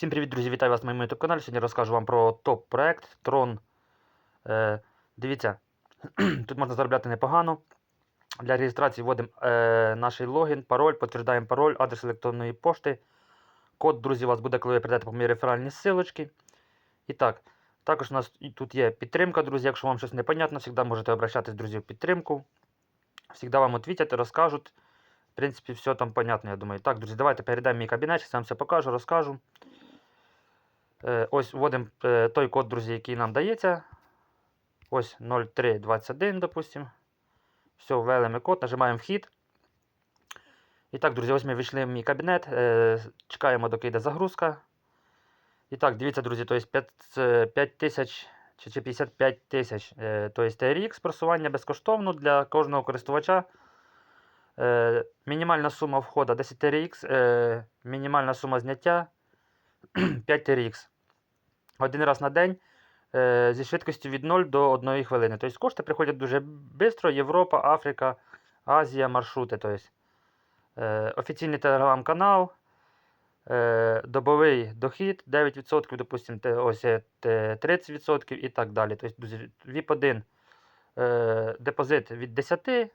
Всім привіт, друзі! Вітаю вас на моєму YouTube каналі. Сьогодні розкажу вам про топ-проект Tron. Е, дивіться, тут можна заробляти непогано. Для реєстрації вводимо е, наш логін, пароль, підтверджуємо пароль, адрес електронної пошти. Код, друзі, у вас буде, коли ви прийдете по моїй реферальні ссылочки. І так, також у нас тут є підтримка, друзі. Якщо вам щось непонятно, завжди можете обращатись, друзі, в підтримку. Завжди вам відвітять, розкажуть. В принципі, все там понятно, я думаю. Так, друзі, давайте перейдемо мій кабінет, зараз вам все покажу, розкажу. Е, Ось вводимо е, той код, друзі, який нам дається. Ось 0321, допустимо. Все, ввели ми код, нажимаємо вхід. І так, друзі, ось ми вийшли в мій кабінет. Е, Чекаємо, доки йде загрузка. І так, дивіться, друзі, то є 5, 5 тисяч чи чи 55 тисяч. То є TRX просування безкоштовно для кожного користувача. Мінімальна сума входу 10 TRX, мінімальна сума зняття 5 TRX. Один раз на день е, зі швидкістю від 0 до 1 хвилини. Тобто кошти приходять дуже швидко. Європа, Африка, Азія, маршрути. Тобто, е, офіційний телеграм-канал, е, добовий дохід 9%, допустимо, ось е, 30% і так далі. Тобто, друзі, VIP1 е, депозит від 10,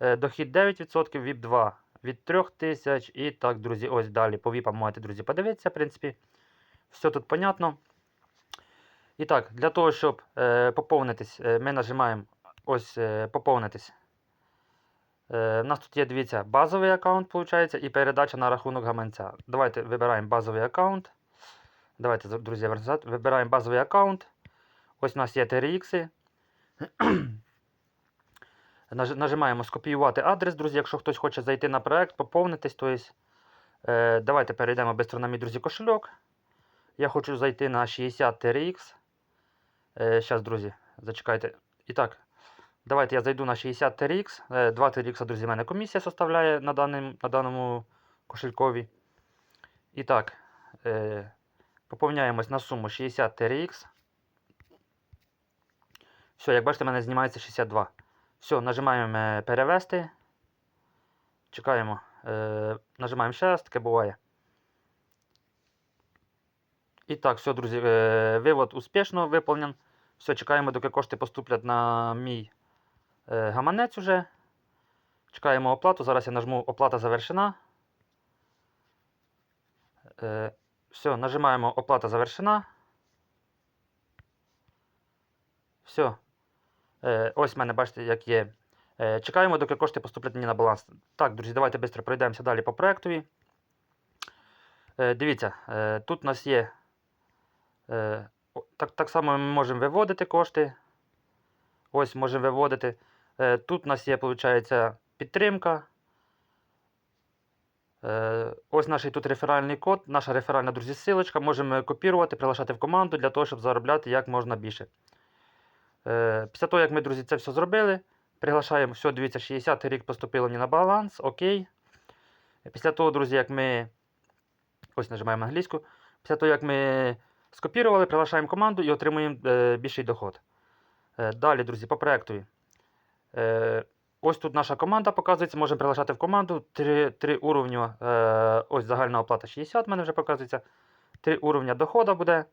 е, дохід 9%, VIP2 від 3000 і так, друзі, ось далі. По VIP можете, друзі, подивитися, в принципі. Все тут понятно. І так, для того, щоб е, поповнитись, е, ми нажимаємо ось е, поповнитись. Е, у нас тут є, дивіться, базовий аккаунт, виходить, і передача на рахунок гаманця. Давайте вибираємо базовий аккаунт. Давайте, друзі, вибираємо базовий аккаунт. Ось у нас є TRX. Наж- Нажимаємо скопіювати адрес, друзі, якщо хтось хоче зайти на проект, поповнитись. То есть, е, давайте перейдемо швидко на мій друзі кошельок. Я хочу зайти на 60 TRX. Зараз, друзі, зачекайте. І так, давайте я зайду на 60 TRX. Е, 2 TRX, друзі, в мене комісія составляє на, даним, на даному кошелькові. І так, е, поповняємось на суму 60 TRX. Все, як бачите, в мене знімається 62. Все, нажимаємо е, перевести. Чекаємо. Е, нажимаємо ще раз, таке буває. І так, все, друзі, е, вивод успішно виповнен. Все, чекаємо, доки кошти поступлять на мій е, гаманець уже. Чекаємо оплату. Зараз я нажму оплата завершена. Е, все, нажимаємо оплата завершена. Все. Ось в мене, бачите, як є. Е, чекаємо, доки кошти поступлять мені на баланс. Так, друзі, давайте швидко пройдемося далі по проектові. Е, дивіться, тут у нас є. Е, так, так само ми можемо виводити кошти. Ось можемо виводити. Е, тут у нас є, виходить, підтримка. Е, ось наш тут реферальний код, наша реферальна, друзі, силочка. Можемо копірувати, приглашати в команду для того, щоб заробляти як можна більше. Після того, як ми, друзі, це все зробили, приглашаємо, все, дивіться, 60 рік поступило мені на баланс, окей. Після того, друзі, як ми. Ось нажимаємо англійську. Після того, як ми скопірували, приглашаємо команду і отримуємо е, більший доход. Е, далі, друзі, по проекту. Е, ось тут наша команда показується, можемо приглашати в команду. Три, три уровня, ось загальна оплата 60 в мене вже показується. Три уровня доходу буде.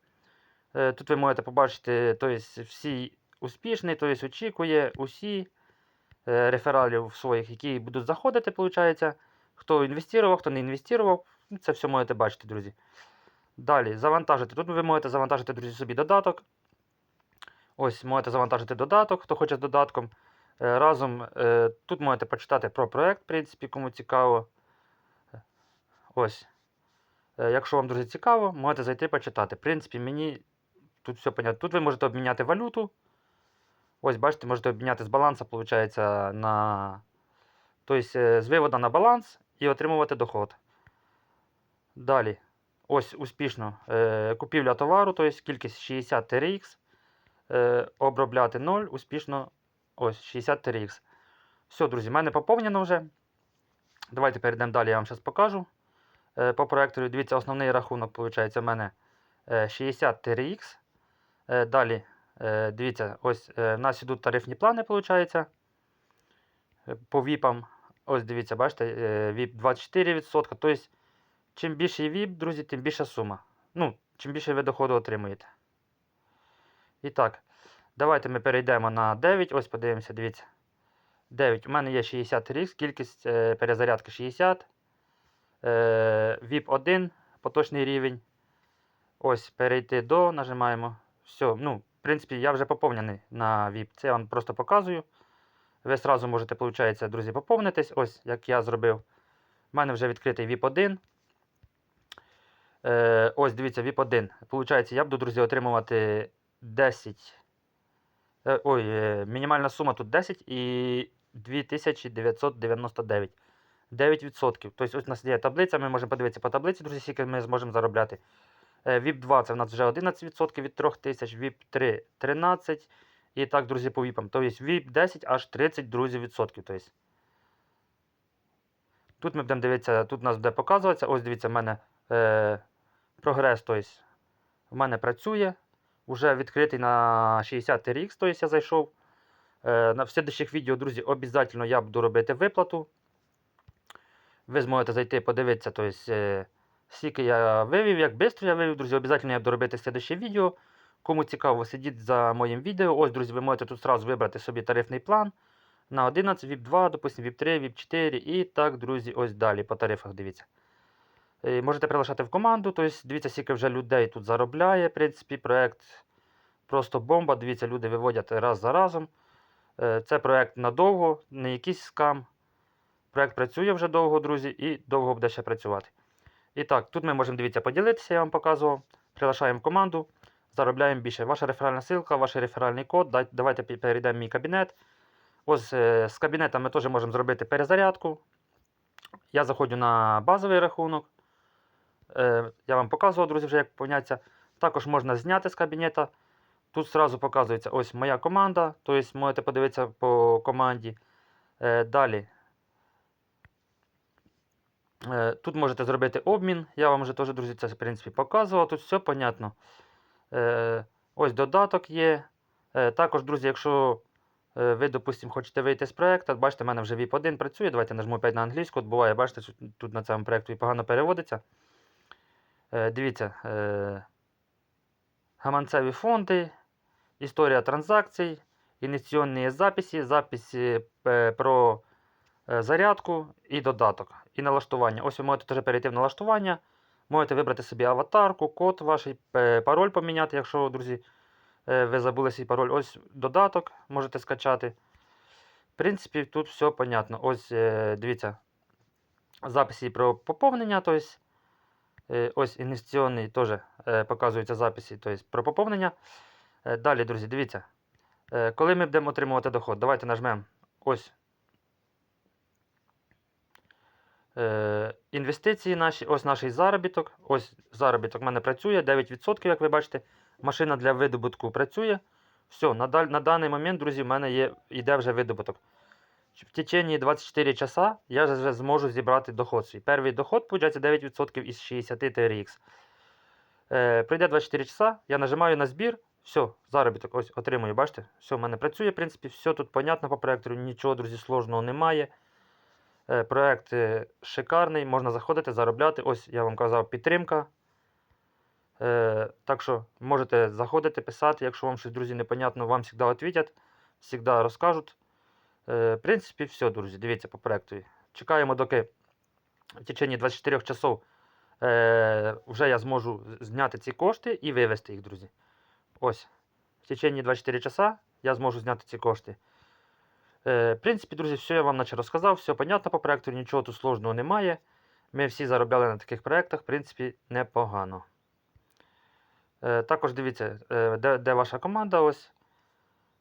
Тут ви можете побачити, тобто, всі успішний, тобто очікує усі рефералів своїх, які будуть заходити, виходить. Хто інвестував, хто не інвестував. Це все можете бачити, друзі. Далі, завантажити. Тут ви можете завантажити, друзі, собі додаток. Ось, можете завантажити додаток, хто хоче з додатком. Е, Разом е, тут можете почитати про проект, в принципі, кому цікаво. Ось. Е, Якщо вам, друзі, цікаво, можете зайти почитати. В принципі, мені тут все понятно. Тут ви можете обміняти валюту. Ось, бачите, можете обміняти з балансу, виходить, на. Тобто з виводу на баланс і отримувати доход. Далі. Ось успішно е, купівля товару, тобто кількість 60 TRX. Е, обробляти 0, успішно ось 60 TRX. Все, друзі, в мене поповнено вже. Давайте перейдемо далі, я вам зараз покажу. Е, по проектору, дивіться, основний рахунок, виходить, у мене е, 60 TRX. Е, далі, е, дивіться, ось е, в нас йдуть тарифні плани, виходить. Е, По ВІПам. Ось дивіться, бачите, е, VIP 24%. Тобто, чим більший VIP, друзі, тим більша сума. ну, чим більше ви доходу отримуєте. І так, давайте ми перейдемо на 9. Ось подивимося, дивіться. 9. У мене є 60 рік, кількість е, перезарядки 60. Е, VIP 1, поточний рівень. Ось, перейти до, нажимаємо. Все, ну, в принципі, я вже поповнений на VIP. Це я вам просто показую. Ви одразу можете, виходить, друзі, поповнитись. Ось, як я зробив. У мене вже відкритий VIP 1. Е, ось, дивіться, VIP 1. Получається, я буду, друзі, отримувати 10. Е, ой, е, мінімальна сума тут 10 і 2999. 9%. Тобто ось у нас є таблиця, ми можемо подивитися по таблиці, друзі, скільки ми зможемо заробляти. Е, VIP 2 це в нас вже 11% від 3000, VIP 3 13. І так, друзі, по VIP. Тобто VIP 10 аж 30, друзі, відсотків. Тобто. Тут ми будемо дивитися, тут у нас буде показуватися. Ось дивіться, в мене е, прогрес. Тобто, в мене працює. Вже відкритий на 60 рік, тобто я зайшов. Е, на слідчих відео, друзі, обов'язково я буду робити виплату. Ви зможете зайти подивитися, тобто, скільки я вивів, як швидко я вивів, друзі, обов'язково я буду робити слідче відео. Кому цікаво, сидіть за моїм відео. Ось, друзі, ви можете тут одразу вибрати собі тарифний план на 11, VIP 2, допустим, VIP 3, VIP 4 і так, друзі, ось далі по тарифах дивіться. Е, Можете приглашати в команду, тобто дивіться, скільки вже людей тут заробляє. В принципі, проект просто бомба. Дивіться, люди виводять раз за разом. Е, Це проект надовго, не якийсь скам. Проект працює вже довго, друзі, і довго буде ще працювати. І так, тут ми можемо дивіться, поділитися, я вам показував. Приглашаємо команду, заробляємо більше. Ваша реферальна ссылка, ваш реферальний код. Давайте перейдемо в мій кабінет. Ось е, з кабінета ми теж можемо зробити перезарядку. Я заходжу на базовий рахунок. Е, Я вам показував, друзі, вже як поняття. Також можна зняти з кабінета. Тут одразу показується ось моя команда. Тобто можете подивитися по команді. Е, Далі. Е, Тут можете зробити обмін. Я вам вже теж, друзі, це в принципі показував. Тут все понятно. Ось додаток є. Також, друзі, якщо ви, допустимо, хочете вийти з проекту, бачите, в мене вже VIP 1 працює. Давайте нажму 5 на англійську. От буває, бачите, тут, на цьому проєкті погано переводиться. Е, Дивіться, е, гаманцеві фонди, історія транзакцій, ініційні записи, записи е, про зарядку і додаток, і налаштування. Ось ви можете теж перейти в налаштування. Можете вибрати собі аватарку, код ваш, пароль поміняти, якщо, друзі, ви забули свій пароль. Ось додаток можете скачати. В принципі, тут все понятно. Ось дивіться, записи про поповнення. Тобто, ось інвестиційний теж е, показуються записи тобто, про поповнення. Е, Далі, друзі, дивіться. Е, Коли ми будемо отримувати доход, давайте нажмемо ось Е, інвестиції наші, ось наш заробіток. Ось заробіток в мене працює 9%, як ви бачите. Машина для видобутку працює. Все, на, на даний момент, друзі, в мене є, йде вже видобуток. В течение 24 часа я вже зможу зібрати доход свій. Перший доход, виходить, 9% із 60 TRX. Е, пройде 24 часа, я нажимаю на збір. Все, заробіток ось отримую. Бачите? Все, в мене працює, в принципі, все тут понятно по проекту, нічого, друзі, сложного немає. Е, Проект е, шикарний, можна заходити, заробляти. Ось я вам казав, підтримка. Е, Так що можете заходити, писати, якщо вам щось, друзі, непонятно, вам завжди відповідять, завжди розкажуть. Е, В принципі, все, друзі, дивіться по проекту. Чекаємо, доки в течение 24 часов е, вже я зможу зняти ці кошти і вивести їх, друзі. Ось. В течение 24 часа я зможу зняти ці кошти. Е, в принципі, друзі, все я вам наче розказав, все понятно по проекту, нічого тут сложного немає. Ми всі заробляли на таких проєктах, в принципі, непогано. Також дивіться, де, де ваша команда. ось.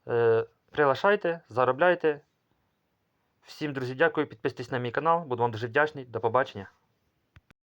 Е, приглашайте, заробляйте. Всім, друзі, дякую. Підписуйтесь на мій канал, буду вам дуже вдячний. До побачення.